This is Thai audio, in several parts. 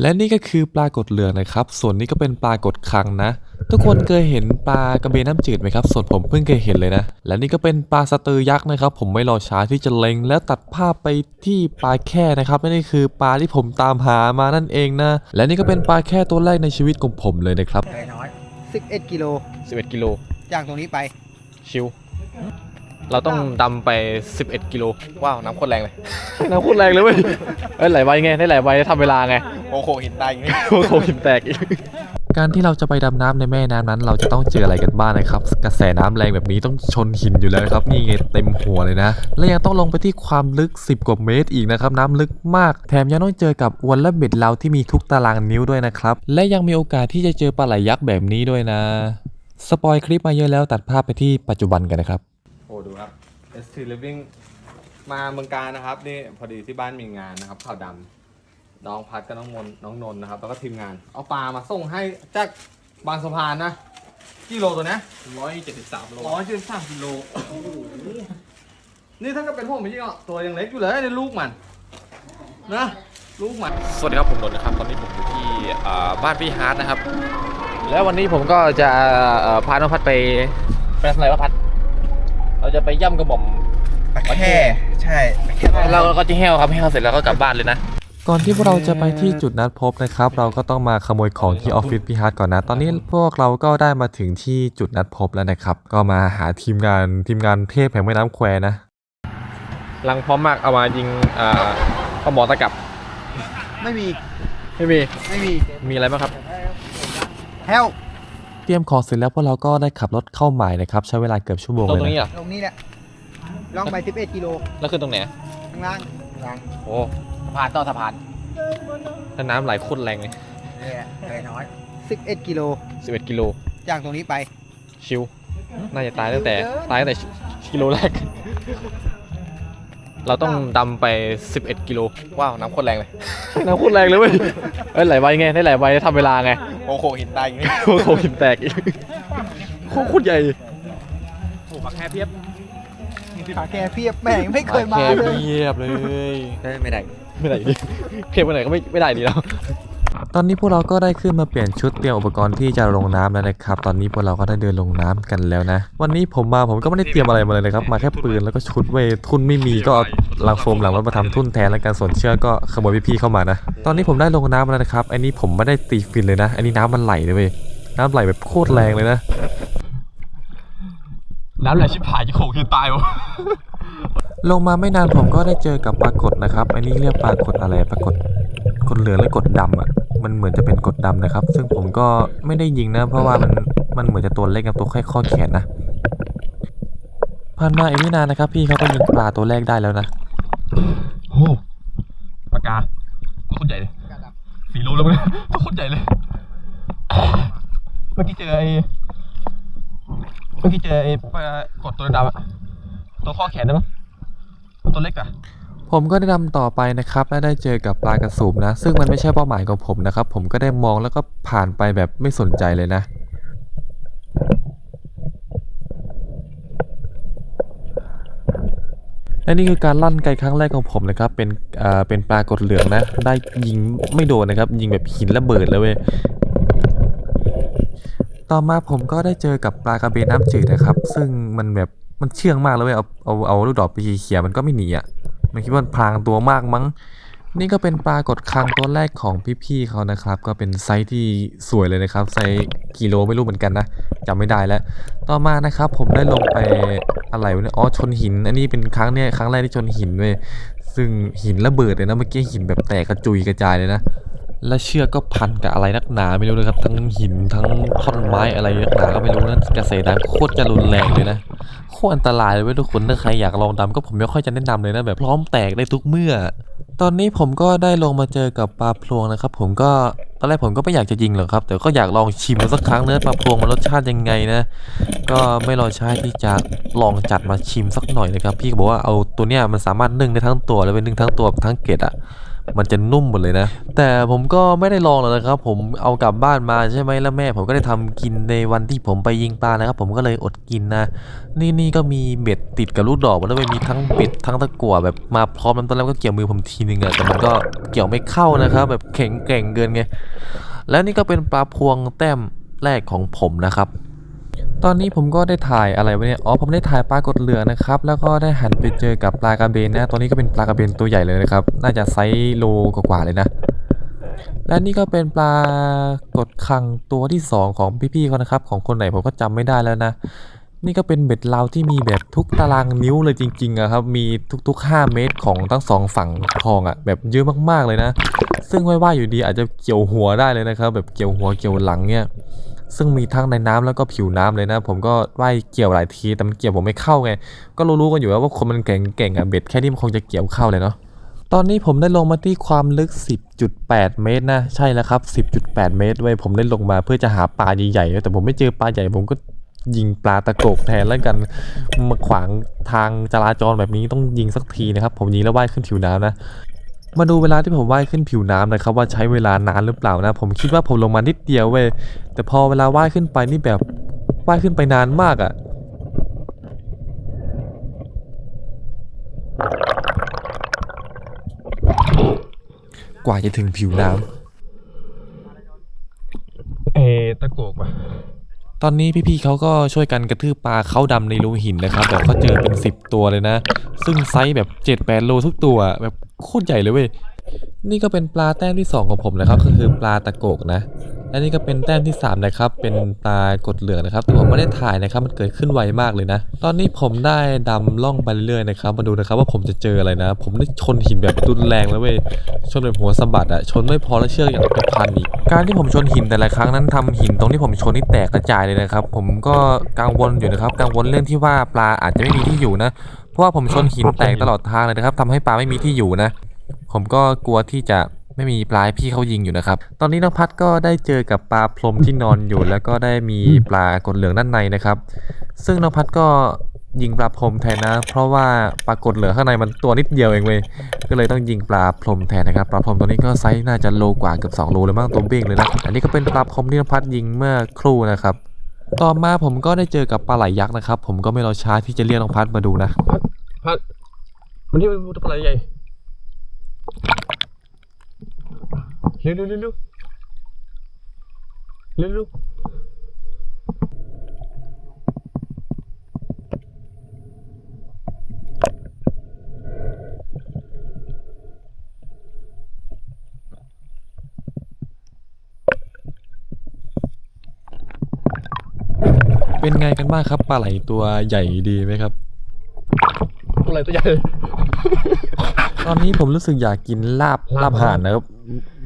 และนี่ก็คือปลากดเหลืองนะครับ ส่วนนี้ก็เป็นปลากดคังนะ ทุกคนเคยเห็นปลากระเบนน้ำจืดไหมครับ ส่วนผมเพิ่งเคยเห็นเลยนะ และนี่ก็เป็นปลาสะตือยักษ์นะครับ ผมไม่รอช้าที่จะเล็ง แล้วตัดภาพไปที่ปลาแค่นะครับและนี่คือปลาที่ผมตามหามานั่นเองนะ และนี่ก็เป็นปลาแค่ตัวแรกในชีวิตของผมเลยนะครับไก่น้อย11กิโล11กิโลจากตรงนี้ไปชิว เราต้องดำไป 11 กิโล ว้าว น้ำโคตรแรงเลยน้ำโคตรแรงเลยเว้ยเอ้ยไหลไวไงได้ไหลไวได้ทำเวลาไงโอ้โหหินตายอย่างนี้โอ้โหหินแตกอีก การที่เราจะไปดำน้ำในแม่น้ำนั้น เราจะต้องเจออะไรกันบ้างนะครับ กระแสน้ำแรงแบบนี้ต้องชนหินอยู่แล้วนะครับ นี่ไงเต็มหัวเลยนะ และยังต้องลงไปที่ความลึก 10 กว่าเมตรอีกนะครับ น้ำลึกมาก แถมยังต้องเจอกับอวนและเบ็ดเราที่มีทุกตารางนิ้วด้วยนะครับ และยังมีโอกาสที่จะเจอปลาไหลยักษ์แบบนี้ด้วยนะ สปอยคลิปมาเยอะแล้วตัดภาพไปที่ปัจจุบันกันนะครับโอ้ ดูครับ ST Living มาเมืองการนะครับ นี่พอดีที่บ้านมีงานนะครับข่าวดำน้องพัดกับน้องมนน้องนนท์นะครับ แล้วก็ทีมงาน เอาปลามาส่งให้จากบางสะพานนะกิโลตัวเนี้ยร้อยเจ็ดสิบสามโลร้อยเจ็ดสามกิโลโอ้โหนี่ถ้าก็เป็นพวกมันยิ่งอะตัวยังเล็กอยู่เลยในลูกมันนะลูกมันสวัสดีครับผมนนท์นะครับ ตอนนี้ผมอยู่ที่อ่าบ้านพี่ฮาร์ดนะครับ แล้ววันนี้ผมก็จะเอ่อพาน้องพัดไปไปทำอะไรวะพัด เราจะไปย่ำกระหม่อมแค่ใช่แค่เราก็จะแห้วครับแห้วเสร็จแล้วก็กลับบ้านเลยนะ ก่อนที่พวกเราจะไปที่จุดนัดพบนะครับ เราก็ต้องมาขโมยของที่ออฟฟิศพี่ฮาร์ดก่อนนะ ตอนนี้พวกเราก็ได้มาถึงที่จุดนัดพบแล้วนะครับ ก็มาหาทีมงานทีมงานเทพแห่งแม่น้ำแควนะ ลังพร้อมมากเอามายิงอ่าปลาหมอตะกับไม่มี ไม่มี ไม่มี มีอะไรบ้างครับ แฮล เตรียมของเสร็จแล้วพวกเราก็ได้ขับรถเข้าหมายนะครับใช้เวลาเกือบชั่วโมงตรงเลยนี้นะอะตรงนี้แหละล่องไป 11 กิโลแล้วคือตรงไหนข้างล่างข้างล่างโอ้สะพานต่อสะพานถ้าน้ำไหลโคตรแรงเลยนี่แหละไก่น้อย 11 กิโล 11กิโล จากตรงนี้ไป ชิว น่าจะตายตั้งแต่ ตายตั้งแต่กิโลแรก เราต้องดำไป 11 กิโล ว้าว น้ำโคตรแรงเลย น้ำโคตรแรงเลยเว้ยเอ้ยไหลไวไง ได้ไหลไวได้ทำเวลาไง โอ้โหหินตายอย่างนี้โอ้โหหินแตกอีกโคตรโคตรใหญ่โอ้ปากแค่เพียบขาแกเพียบแม่งไม่เคยมาแค่เลยเพียบเลย ไม่ได้ ไม่ได้ดิเพียบไปไหนก็ไม่ไม่ได้ดีแล้วต อนนี้พวกเราก็ได้ขึ้นมาเปลี่ยนชุดเตรียมอุปกรณ์ที่จะลงน้ำแล้วนะครับ ตอนนี้พวกเราก็ได้เดินลงน้ำกันแล้วนะ วันนี้ผมมาผมก็ไม่ได้เตรียมอะไรมาเลยนะครับ มาแค่ปืนแล้วก็ชุดเวยทุนไม่มีก็เอาลังโฟมหลังรถมาทำทุ่นแทนแล้วกันส่วนเชือกก็ขโมยพี่ๆเข้ามานะ ตอนนี้ผมได้ลงน้ำแล้วนะครับ อันนี้ผมไม่ได้ตีฟินเลยนะ อันนี้น้ำมันไหลเลยเว้ยน้ำไหลแบบโคตรแรงเลยนะ น้ำไหลชิบหายจะโขกจะตายวะลงมาไม่นานผมก็ได้เจอกับปรากฏนะครับ อันนี้เรียกปรากฏอะไรปรากฏกดเหลืองและกดดำอะ มันเหมือนจะเป็นกดดำนะครับ ซึ่งผมก็ไม่ได้ยิงนะ เพราะว่ามันมันเหมือนจะตัวเล็กกับตัวแค่ข้อแขนนะผ่านมาอีกไม่นานนะครับ พี่เขาก็ยิงปลาตัวแรกได้แล้วนะโอ้ปากกาโคตรใหญ่เลยสีโลแล้วมั้งโคตรใหญ่เลย เมื่อกี้เจอไอ้เมื่อกี้เจอไอ้ปลากดตัวดำอะตัวข้อแขนได้มั้งตัวเล็กอะ ผมก็ได้ดำต่อไปนะครับและได้เจอกับปลากระสูบนะ ซึ่งมันไม่ใช่เป้าหมายของผมนะครับ ผมก็ได้มองแล้วก็ผ่านไปแบบไม่สนใจเลยนะและนี่คือการลั่นไกลครั้งแรกของผมนะครับ เป็นเอ่อเป็นปลากดเหลืองนะ ได้ยิงไม่โดนนะครับ ยิงแบบหินระเบิดเลยเว้ยต่อมาผมก็ได้เจอกับปลากระเบนน้ำจืดนะครับ ซึ่งมันแบบมันเชื่องมากเลยเว้ยเอาเอาเอาลูกดอกไปเขี่ยมันก็ไม่หนีอะ มันคิดว่ามันพลางตัวมากมั้ง นี่ก็เป็นปลากดคังตัวแรกของพี่ๆเขานะครับ ก็เป็นไซส์ที่สวยเลยนะครับ ไซส์กิโลไม่รู้เหมือนกันนะจำไม่ได้แล้ว ต่อมานะครับผมได้ลงไปอะไรวะเนี่ยอ๋อชนหิน อันนี้เป็นครั้งเนี่ยครั้งแรกที่ชนหินเว้ยซึ่งหินระเบิดเลยนะเมื่อกี้หินแบบแตกกระจุยกระจายเลยนะ และเชือกก็พันกับอะไรนักหนาไม่รู้เลยครับทั้งหินทั้งท่อนไม้อะไรนักหนาก็ไม่รู้นะกระแสน้ำโคตรจะรุนแรงเลยนะโคตรอันตรายเลยเว้ยทุกคนถ้าใครอยากลองดำก็ผมไม่ค่อยจะแนะนำเลยนะแบบพร้อมแตกได้ทุกเมื่อ ตอนนี้ผมก็ได้ลงมาเจอกับปลาพลวงนะครับ ผมก็ตอนแรกผมก็ไม่อยากจะยิงหรอกครับ แต่ก็อยากลองชิมมันสักครั้งเนื้อปลาพลวงมันรสชาติยังไงนะ ก็ไม่รอช้าที่จะลองจัดมาชิมสักหน่อยนะครับ พี่บอกว่าเอาตัวเนี้ยมันสามารถนึ่งได้ทั้งตัวแล้วเป็นนึ่งทั้งตัวทั้งเกล็ดอะ มันจะนุ่มหมดเลยนะ แต่ผมก็ไม่ได้ลองหรอกนะครับ ผมเอากลับบ้านมาใช่ไหมแล้วแม่ ผมก็ได้ทำกินในวันที่ผมไปยิงปลานะครับ ผมก็เลยอดกินนะ นี่นี่ก็มีเบ็ดติดกับลูกดอกมันแล้วมีทั้งเบ็ดทั้งตะกั่วแบบมาพร้อมนั้นตอนแรกก็เกี่ยวมือผมทีนึงอะแต่มันก็เกี่ยวไม่เข้านะครับ แบบแข็งแกร่งเกินไงแล้วนี่ก็เป็นปลาพวงแต้มแรกของผมนะครับ ตอนนี้ผมก็ได้ถ่ายอะไรไว้เนี่ย อ๋อ ผมได้ถ่ายปลากดเหลืองนะครับ แล้วก็ได้หันไปเจอกับปลากระเบนนะตัวนี้ก็เป็นปลากระเบนตัวใหญ่เลยนะครับ น่าจะไซส์โลกว่าๆเลยนะ และนี่ก็เป็นปลากดคังตัวที่สองของพี่ๆเขานะครับ ของคนไหนผมก็จำไม่ได้แล้วนะ นี่ก็เป็นเบ็ดลาวที่มีแบบทุกตารางนิ้วเลยจริงๆอะครับ มีทุก ๆ 5 เมตรของทั้งสองฝั่งคลองอะแบบเยอะมากๆเลยนะ ซึ่งไม่ว่าอยู่ดีอาจจะเกี่ยวหัวได้เลยนะครับ แบบเกี่ยวหัวเกี่ยวหลังเนี่ย ซึ่งมีทั้งในน้ำแล้วก็ผิวน้ำเลยนะ ผมก็ว่ายเกี่ยวหลายทีแต่มันเกี่ยวผมไม่เข้าไง ก็รู้ๆกันอยู่แล้วว่าคนมันเก่งๆอะเบ็ดแค่นี้มันคงจะเกี่ยวเข้าเลยเนาะตอนนี้ผมได้ลงมาที่ความลึก 10.8 เมตรนะ ใช่แล้วครับ 10.8 เมตรไว้ผมได้ลงมาเพื่อจะหาปลาใหญ่ๆแต่ผมไม่เจอปลาใหญ่ผมก็ยิงปลาตะโกกแทนแล้วกันมาขวางทางจราจรแบบนี้ต้องยิงสักทีนะครับ ผมยิงแล้วว่ายขึ้นผิวน้ำนะ มาดูเวลาที่ผมว่ายขึ้นผิวน้ำนะครับว่าใช้เวลานานหรือเปล่านะ ผมคิดว่าผมลงมานิดเดียวเว้ยแต่พอเวลาว่ายขึ้นไปนี่แบบว่ายขึ้นไปนานมากอะ่ะกว่าจะถึงผิวน้ำเอตะโกกว่ะตอนนี้พี่ๆเขาก็ช่วยกันกระทืบปลาเขาดำในรูหินนะครับแบบเขาเจอเป็น 10 ตัวเลยนะ ซึ่งไซส์แบบ7-8โลทุกตัวแบบ โคตรใหญ่เลยเว้ย นี่ก็เป็นปลาแต้มที่ 2 ของผมนะครับ ก็คือปลาตะโกกนะ และนี่ก็เป็นแต้มที่ 3 นะครับ เป็นปลากดเหลืองนะครับแต่ผมไม่ได้ถ่ายนะครับ มันเกิดขึ้นไวมากเลยนะ ตอนนี้ผมได้ดำล่องไปเรื่อยๆนะครับ มาดูนะครับว่าผมจะเจออะไรนะ ผมได้ชนหินแบบรุนแรงแล้วเว้ย ชนแบบหัวสะบัดอะชนไม่พอแล้วเชือกอย่างเป็นพันอีก การที่ผมชนหินแต่ละครั้งนั้นทำหินตรงที่ผมชนนี่แตกกระจายเลยนะครับ ผมก็กังวลอยู่นะครับ กังวลเรื่องที่ว่าปลาอาจจะไม่มีที่อยู่นะ ราะว่าผมชนหินแตกตลอดทางเลยนะครับทำให้ปลาไม่มีที่อยู่นะ ผมก็กลัวที่จะไม่มีปลาให้พี่เขายิงอยู่นะครับ ตอนนี้น้องพัดก็ได้เจอกับปลาพรหมที่นอนอยู่ แล้วก็ได้มีปลากดเหลืองด้านในนะครับ ซึ่งน้องพัดก็ยิงปลาพรหมแทนนะ เพราะว่าปลากดเหลืองข้างในมันตัวนิดเดียวเองเว้ย ก็เลยต้องยิงปลาพรหมแทนนะครับ ปลาพรหมตัวนี้ก็ไซส์น่าจะโลกว่าเกือบ2โลเลยมั้งตัวเบ้งเลยนะ อันนี้ก็เป็นปลาพรหมที่น้องพัดยิงเมื่อครู่นะครับ ต่อมาผมก็ได้เจอกับปลาไหลยักษ์นะครับ ผมก็ไม่รอช้าที่จะเรียกน้องพัดมาดูนะ พัดมันนี่มันปลาไหลใหญ่เร็วเร็วเร็วเร็วเร็ว เร็วเป็นไงกันบ้างครับปลาไหลตัวใหญ่ดีไหมครับตัวอะไรตัวใหญ่ ตอนนี้ผมรู้สึกอยากกินลาบลาบลาบห่านนะครับ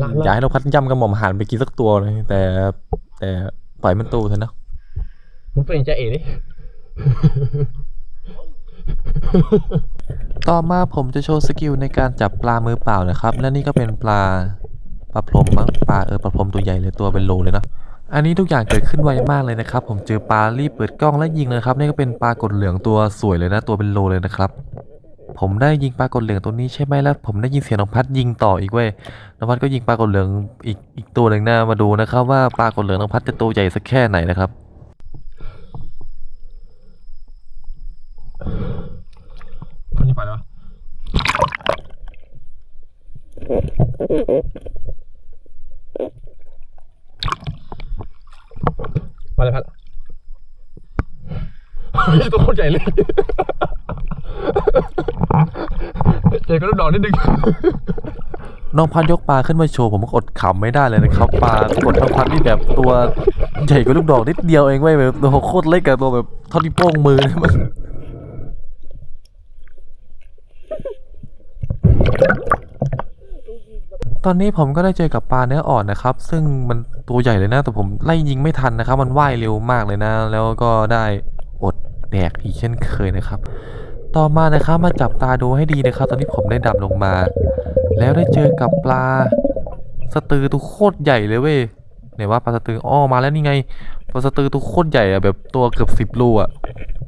ลาบ อยากให้เราพัดยำกระหม่อมห่านไปกินสักตัวเลยแต่ แต่ปล่อยมันโตเถอะนะมึงเป็นจะเอ๋ดิต่อมาผมจะโชว์สกิลในการจับปลามือเปล่านะครับ และนี่ก็เป็นปลาปลาพรหมมั้งปลาเออปลาพรหมตัวใหญ่เลยตัวเป็นโลเลยนะ อันนี้ทุกอย่างเกิดขึ้นไวมากเลยนะครับ ผมเจอปลารีบเปิดกล้องและยิงเลยครับนี่ก็เป็นปลากดเหลืองตัวสวยเลยนะตัวเป็นโลเลยนะครับผมได้ยิงปลากดเหลืองตัวนี้ใช่ไหมแล้ว ผมได้ยินเสียงน้องพัดยิงต่ออีกเว้ยน้องพัดก็ยิงปลากดเหลืองอีกอีกตัวหนึ่งนะมาดูนะครับ ว่าปลากดเหลืองน้องพัดจะตัวใหญ่สักแค่ไหนนะครับคนนี้ไปแล้ว มาเลยพัดเฮ้ยตัวโคตรใหญ่เลยเจอก็รูปดอกนิดนึงน้องพันยกปลาขึ้นมาโชว์ผมก็อดขำไม่ได้เลยนะครับปลากดน้องพันนี่แบบตัวใหญ่กว่าลูกดอกนิดเดียวเองเว้ยแบบตัวโคตรเล็กกับตัวแบบเท่าที่โป้งมือเลยมัน ตอนนี้ผมก็ได้เจอกับปลาเนื้ออ่อนนะครับ ซึ่งมันตัวใหญ่เลยนะแต่ผมไล่ยิงไม่ทันนะครับ มันว่ายเร็วมากเลยนะ แล้วก็ได้อดแดกอีกเช่นเคยนะครับ ต่อมานะครับมาจับตาดูให้ดีนะครับ ตอนนี้ผมได้ดำลงมา แล้วได้เจอกับปลาสตือตัวโคตรใหญ่เลยเว้ยไหนว่าปลาสตืออ้อมาแล้วนี่ไงปลาสตือตัวโคตรใหญ่อะแบบตัวเกือบสิบโลอะ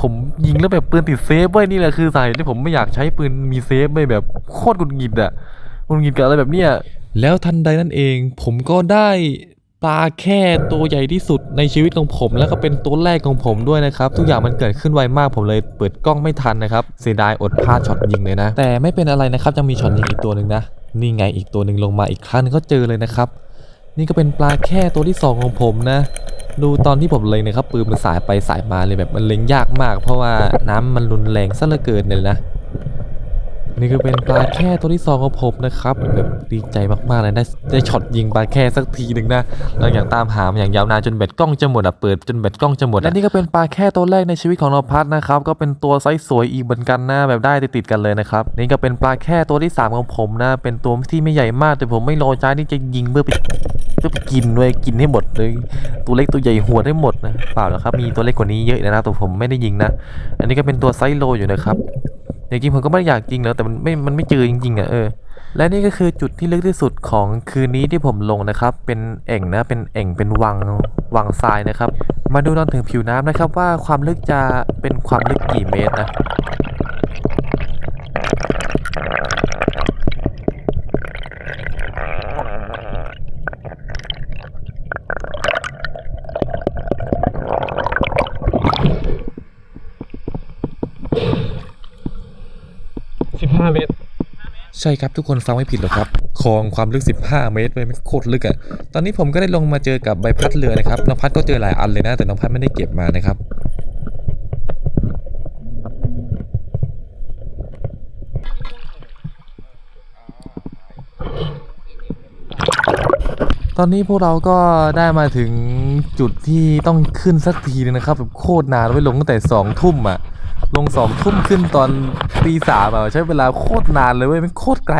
ผมยิงแล้วแบบปืนติดเซฟเว้ยนี่แหละคือสาเหตุที่ผมไม่อยากใช้ปืนมีเซฟเว้แบบโคตรกุดหงิดอะ งุดหงิดกับอะไรแบบเนี้ยแล้วทันใดนั่นเอง ผมก็ได้ปลาแค่ตัวใหญ่ที่สุดในชีวิตของผม แล้วก็เป็นตัวแรกของผมด้วยนะครับ ทุกอย่างมันเกิดขึ้นไวมากผมเลยเปิดกล้องไม่ทันนะครับเสียดายอดพลาดช็อตยิงเลยนะ แต่ไม่เป็นอะไรนะครับยังมีช็อตยิงอีกตัวหนึ่งนะนี่ไงอีกตัวหนึ่งลงมาอีกครั้งหนึงก็เจอเลยนะครับ นี่ก็เป็นปลาแค่ตัวที่สองของผมนะ ดูตอนที่ผมเล็งนะครับปืนมันสายไปสายมาเลยแบบมันเล็งยากมาก เพราะว่าน้ำมันรุนแรงซะเหลือเกินเลยนะ นี่ก็เป็นปลาแค่ตัวที่สองของผมนะครับแบบดีใจมากๆเลยได้ได้ช็อตยิงปลาแค่สักทีหนึ่งนะหลังจากตามหามาอย่างยาวนานจนแบตกล้องจะหมดอะเปิดจนแบตกล้องจะหมดและนี่ก็เป็นปลาแค่ตัวแรกในชีวิตของนพัฒน์นะครับก็เป็นตัวไซส์สวยอีกเหมือนกันนะแบบได้ติดๆกันเลยนะครับนี่ก็เป็นปลาแค่ตัวที่สามของผมนะ เป็นตัวที่ไม่ใหญ่มากแต่ผมไม่รอใจที่จะยิงเพื่อไปเพื่อไปกินด้วยกินให้หมดเลย ตัวเล็กตัวใหญ่หัวได้หมดนะเปล่าหรอกครับมีตัวเล็กกว่านี้เยอะนะแต่ผมไม่ได้ยิงนะ อันนี้ก็เป็นตัวไซส์โลอยู่นะครับ จริงผมก็ไม่อยากจริงแล้วแต่มันไม่ มันไม่เจอจริงๆอะเออ และนี่ก็คือจุดที่ลึกที่สุดของคืนนี้ที่ผมลงนะครับ เป็นเอ่งนะ เป็นเอ่ง เป็นวัง วังทรายนะครับ มาดูตอนถึงผิวน้ำนะครับว่าความลึกจะเป็นความลึกกี่เมตรนะ สิบห้าเมตร ใช่ครับทุกคนฟังไม่ผิดหรอกครับคลองความลึก 15 เมตรเลยมันโคตรลึกอะ่ะตอนนี้ผมก็ได้ลงมาเจอกับใบพัดเรือนะครับน้องพัดก็เจอหลายอันเลยนะ แต่น้องพัดไม่ได้เก็บมานะครับตอนนี้พวกเราก็ได้มาถึงจุดที่ต้องขึ้นสักทีนึงนะครับแบบโคตรนานไว้ลงตั้งแต่สองทุ่มอะ ลงสองทุ่มขึ้นตอนตีสามอะใช้เวลาโคตรนานเลยเว้ยมันโคตรไกล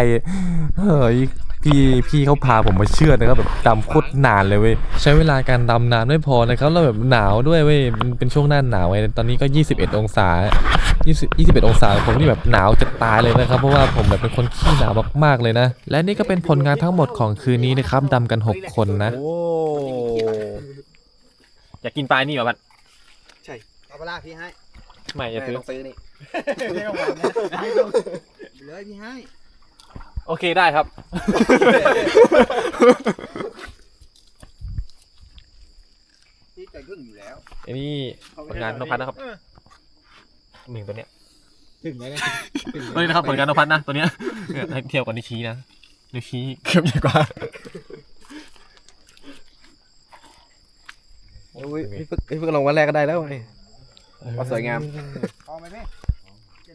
เฮ้ยพี่พี่เขาพาผมมาเชื่อดนะครับแบบดำโคตรนานเลยเว้ยใช้เวลาการดำนานไม่พอนะครับแล้วแบบหนาวด้วยเว้ยมันเป็นช่วงหน้าหนาวไงตอนนี้ก็ 21 องศา 20 21 องศาผมนี่แบบหนาวจะตายเลยนะครับ เพราะว่าผมแบบเป็นคนขี้หนาวมากๆเลยนะ และนี่ก็เป็นผลงานทั้งหมดของคืนนี้นะครับดำกัน 6 คนนะโอ้อยากกินปลานี่เหรอบัดเอาเวลาพี่ให้ ไม่จะซื้อ ต้องซื้อนี่เลยพี่ให้โอเคได้ครับ พี่ใจครึ่งอยู่แล้วอันนี้ผลงานนพัฒน์นะครับหนึ่งตัวเนี้ยถึงแล้วตัวนี้นะครับผลงานนพัฒน์นะตัวเนี้ยเนี่ยให้เทียบกับนิ้วชี้นะนิ้วชี้เกือบใหญ่กว่าโอ้ยพี่เพิ่งพี่เพิ่งลงวันแรกก็ได้แล้วไง ว่าสวยงาม พอไหมพี่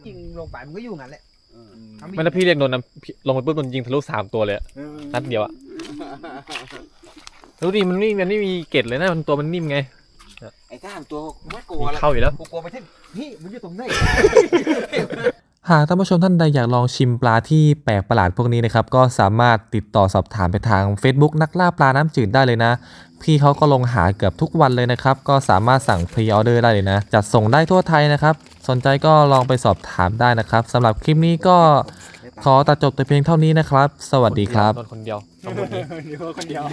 ยิงลงไปมันก็อยู่งั้นแหละไม่แล้วพี่เรียกโดนนะพี่ลงไปปุ๊บโดนยิงทะลุสามตัวเลยอะนัดเดียวอะรู้ดิมันไม่มันไม่มีเกล็ดเลยนะมันตัวมันนิ่มไงไอ้ก้านตัวไม่กลัมีวแล้วเข้าอยู่แล้ว กูกลัวไปที่พี่มันอยู่ตรงไหน หากท่านผู้ชมท่านใดอยากลองชิมปลาที่แปลกประหลาดพวกนี้นะครับก็สามารถติดต่อสอบถามไปทาง Facebook นักล่าปลาน้ำจืดได้เลยนะ พี่เขาก็ลงหาเกือบทุกวันเลยนะครับ ก็สามารถสั่งพรีออเดอร์ได้เลยนะ จัดส่งได้ทั่วไทยนะครับ สนใจก็ลองไปสอบถามได้นะครับสำหรับคลิปนี้ก็ขอตัดจบแต่เพียงเท่านี้นะครับ สวัสดีครับโดนคนเดียวเดี๋ยวคนเดียว